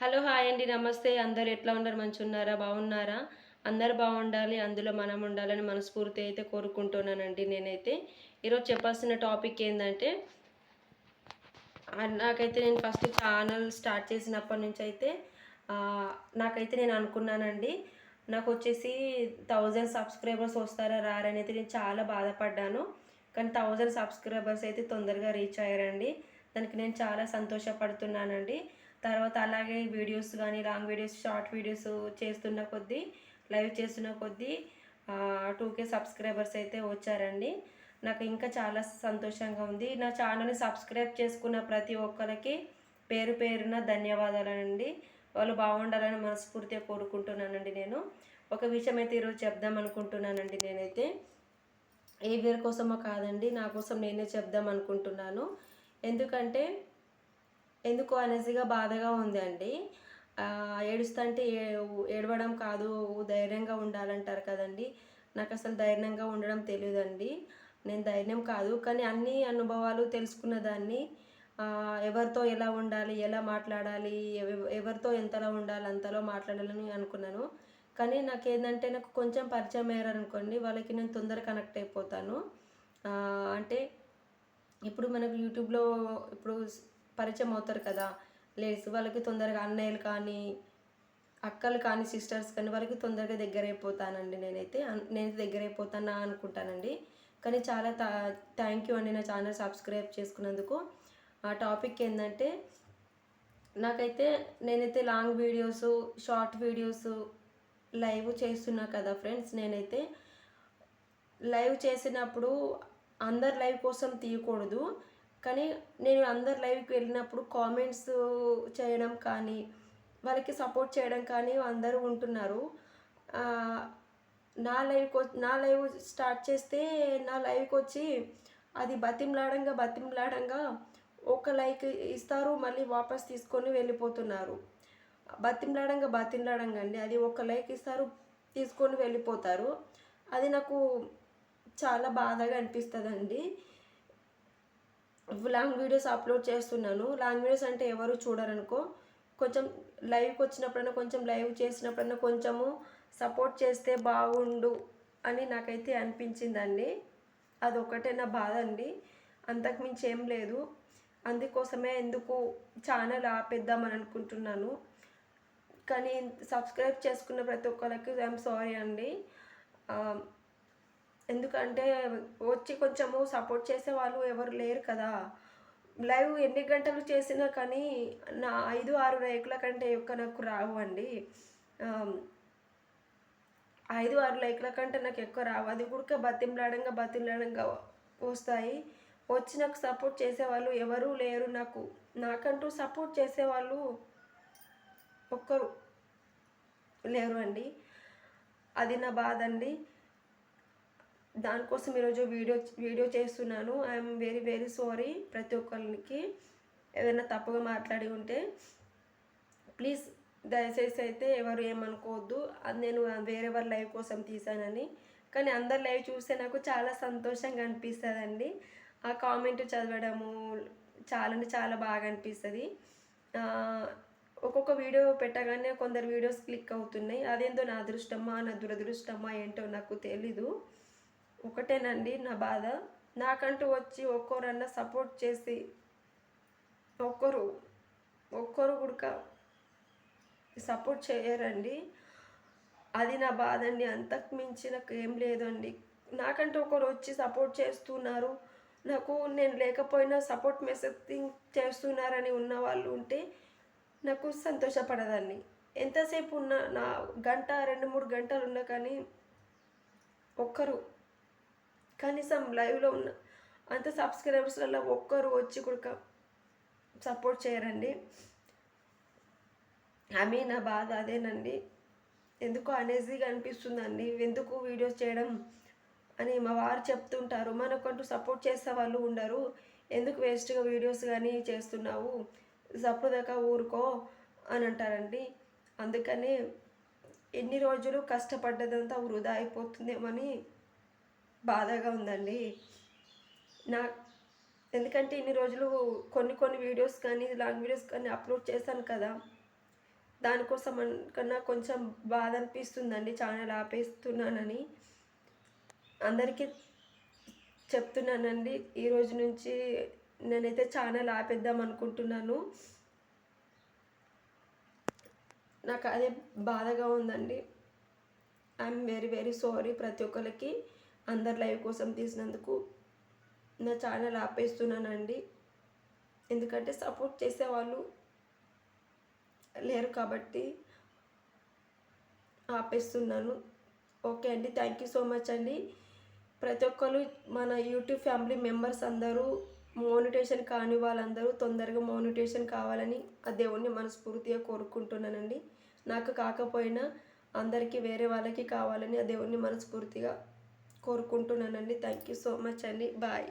Hello hi అండి నమస్తే. అందరు ఎట్లా ఉన్నారు? మంచిగా ఉన్నారా బాగున్నారా? అందరు బాగుండాలి. అందులో మనం ఉండాలని మనస్ఫూర్తి అయితే కోరుకుంటున్నానండి నేనైతే. ఈరోజు చెప్పాల్సిన టాపిక్ ఏంటంటే నాకైతే నేను ఫస్ట్ ఛానల్ స్టార్ట్ చేసినప్పటి నుంచి అయితే నాకైతే నేను అనుకున్నానండి నాకు వచ్చేసి థౌజండ్ సబ్స్క్రైబర్స్ వస్తారా రారని అయితే నేను చాలా బాధపడ్డాను. కానీ థౌజండ్ సబ్స్క్రైబర్స్ అయితే తొందరగా రీచ్ అయ్యారండి. దానికి నేను చాలా సంతోషపడుతున్నానండి. తర్వాత అలాగే వీడియోస్ కానీ లాంగ్ వీడియోస్ షార్ట్ వీడియోస్ చేస్తున్న కొద్దీ లైవ్ చేస్తున్న కొద్దీ టూ కే సబ్స్క్రైబర్స్ అయితే వచ్చారండి. నాకు ఇంకా చాలా సంతోషంగా ఉంది. నా ఛానల్ని సబ్స్క్రైబ్ చేసుకున్న ప్రతి ఒక్కరికి పేరు పేరున ధన్యవాదాలండి. వాళ్ళు బాగుండాలని మనస్ఫూర్తిగా కోరుకుంటున్నానండి నేను. ఒక విషయం అయితే ఈరోజు చెప్దాం అనుకుంటున్నానండి నేనైతే. ఏ వేరు కోసమో కాదండి నా కోసం నేనే చెప్దాం అనుకుంటున్నాను. ఎందుకంటే ఎందుకు అనేసిగా బాధగా ఉంది అండి ఏడుస్తుంటే ఏ- ఏడవడం కాదు ధైర్యంగా ఉండాలంటారు కదండి. నాకు అసలు ధైర్యంగా ఉండడం తెలియదండి నేను ధైర్యం కాదు కానీ అన్ని అనుభవాలు తెలుసుకున్న దాన్ని ఎవరితో ఎలా ఉండాలి ఎలా మాట్లాడాలి ఎవరితో ఎంతలో ఉండాలి అంతలో మాట్లాడాలని అనుకున్నాను. కానీ నాకు ఏంటంటే నాకు కొంచెం పరిచయం అయ్యారు అనుకోండి వాళ్ళకి నేను తొందరగా కనెక్ట్ అయిపోతాను. అంటే ఇప్పుడు మనకు యూట్యూబ్లో ఇప్పుడు పరిచయం అవుతారు కదా. లేడీస్ వాళ్ళకి తొందరగా అన్నయ్యలు కానీ అక్కలు కానీ సిస్టర్స్ కానీ వాళ్ళకి తొందరగా దగ్గర అయిపోతానండి నేనైతే. నేను దగ్గర అయిపోతానా అనుకుంటానండి. కానీ చాలా థ్యాంక్ యూ అండి నా ఛానల్ సబ్స్క్రైబ్ చేసుకున్నందుకు. ఆ టాపిక్ ఏంటంటే నాకైతే నేనైతే long videos short videos live చేస్తున్నా కదా ఫ్రెండ్స్ నేనైతే. లైవ్ చేసినప్పుడు అందరు లైవ్ కోసం తీయకూడదు. కానీ నేను అందరు లైవ్కి వెళ్ళినప్పుడు కామెంట్స్ చేయడం కానీ వాళ్ళకి సపోర్ట్ చేయడం కానీ అందరూ ఉంటున్నారు. నా లైవ్కి వచ్చి నా లైవ్ స్టార్ట్ చేస్తే నా లైవ్కి వచ్చి అది బతింలాడంగా బతింలాడంగా ఒక లైక్ ఇస్తారు మళ్ళీ వాపస్ తీసుకొని వెళ్ళిపోతున్నారు. బతిమలాడంగా బతిమ్లాడంగా అండి. అది ఒక లైక్ ఇస్తారు తీసుకొని వెళ్ళిపోతారు. అది నాకు చాలా బాధగా అనిపిస్తుందండి. లాంగ్ వీడియోస్ అప్లోడ్ చేస్తున్నాను. లాంగ్ వీడియోస్ అంటే ఎవరు చూడరనుకో కొంచెం లైవ్కి వచ్చినప్పుడైనా కొంచెం లైవ్ చేసినప్పుడైనా కొంచెము సపోర్ట్ చేస్తే బాగుండు అని నాకైతే అనిపించిందండి. అదొకటే నా బాధ అండి. అంతకుమించి ఏం లేదు. అందుకోసమే ఎందుకు ఛానల్ ఆపేద్దామని అనుకుంటున్నాను. కానీ సబ్స్క్రైబ్ చేసుకున్న ప్రతి ఒక్కరికి ఐఎమ్ సారీ అండి. ఎందుకంటే వచ్చి కొంచెము సపోర్ట్ చేసే వాళ్ళు ఎవరు లేరు కదా. లైవ్ ఎన్ని గంటలు చేసినా కానీ నా ఐదు ఆరు లైకుల కంటే ఎక్కువ నాకు రావు అండి. ఐదు ఆరు లైకుల కంటే నాకు ఎక్కువ రావు. అది కూడా బతింలాడంగా బతింలాడంగా వస్తాయి. వచ్చి నాకు సపోర్ట్ చేసేవాళ్ళు ఎవరూ లేరు. నాకు నాకంటూ సపోర్ట్ చేసేవాళ్ళు ఒక్కరు లేరు అండి. అది నా బాధ అండి. దానికోసం ఈరోజు వీడియో వీడియో చేస్తున్నాను. ఐఎమ్ వెరీ వెరీ సారీ ప్రతి ఒక్కరికి ఏదైనా తప్పుగా మాట్లాడి ఉంటే ప్లీజ్ దయచేసి అయితే ఎవరు ఏమనుకోవద్దు. అది నేను వేరే వారి లైవ్ కోసం తీసానని కానీ అందరు లైవ్ చూస్తే నాకు చాలా సంతోషంగా అనిపిస్తుందండి. ఆ కామెంట్ చదవడము చాలా అంటే చాలా బాగా అనిపిస్తుంది. ఒక్కొక్క వీడియో పెట్టగానే కొందరు వీడియోస్ క్లిక్ అవుతున్నాయి. అదేందో నా అదృష్టమా నా దురదృష్టమా ఏంటో నాకు తెలీదు. ఒకటేనండి నా బాధ. నాకంటూ వచ్చి ఒక్కరన్నా సపోర్ట్ చేసి ఒక్కరు ఒక్కరు కూడా సపోర్ట్ చేయరండి. అది నా బాధ అండి అంతకు మించి నాకు ఏం లేదండి. నాకంటూ ఒకరు వచ్చి సపోర్ట్ చేస్తున్నారు. నాకు నేను లేకపోయినా సపోర్ట్ మెసేజింగ్ చేస్తున్నారని ఉన్న వాళ్ళు ఉంటే నాకు సంతోషపడదండి. ఎంతసేపు ఉన్న నా గంట రెండు మూడు గంటలు ఉన్నా కానీ ఒక్కరు కనీసం లైవ్లో ఉన్న అంత సబ్స్క్రైబర్స్లలో ఒక్కరు వచ్చి కూడా సపోర్ట్ చేయరండి. ఆమె నా బాధ అదేనండి. ఎందుకో అనేజీగా అనిపిస్తుందండి. ఎందుకు వీడియోస్ చేయడం అని మా వారు చెప్తుంటారు. మనకంటూ సపోర్ట్ చేసే వాళ్ళు ఉండరు. ఎందుకు వేస్ట్గా వీడియోస్ కానీ చేస్తున్నావు? సప్పుదాకా ఊరుకో అని అంటారండి. అందుకని ఎన్ని రోజులు కష్టపడ్డదంతా వృధా అయిపోతుందేమని బాధగా ఉందండి. నా ఎందుకంటే ఇన్ని రోజులు కొన్ని కొన్ని వీడియోస్ కానీ లాంగ్ వీడియోస్ కానీ అప్లోడ్ చేశాను కదా. దానికోసం అన్- కన్నా కొంచెం బాధ అనిపిస్తుందండి. ఛానల్ ఆపేస్తున్నానని. అందరికీ చెప్తున్నానండి. ఈ రోజు నుంచి నేనైతే ఛానల్ ఆపేద్దాం అనుకుంటున్నాను. నాకు అదే బాధగా ఉందండి. ఐఎమ్ వెరీ వెరీ సారీ ప్రతి ఒక్కరికి అందరు లైవ్ కోసం తీసినందుకు నా ఛానల్ ఆపేస్తున్నానండి. ఎందుకంటే సపోర్ట్ చేసేవాళ్ళు లేరు కాబట్టి ఆపేస్తున్నాను. ఓకే అండి థ్యాంక్ యూ సో మచ్ అండి. ప్రతి ఒక్కరు మన యూట్యూబ్ ఫ్యామిలీ మెంబర్స్ అందరూ మోనిటేషన్ కాని వాళ్ళందరూ తొందరగా మోనిటేషన్ కావాలని ఆ దేవుణ్ణి మనస్ఫూర్తిగా కోరుకుంటున్నానండి. నాకు కాకపోయినా అందరికీ వేరే వాళ్ళకి కావాలని ఆ దేవుణ్ణి మనస్ఫూర్తిగా కోరుకుంటున్నానండి. థ్యాంక్ యూ సో మచ్ అండి. బాయ్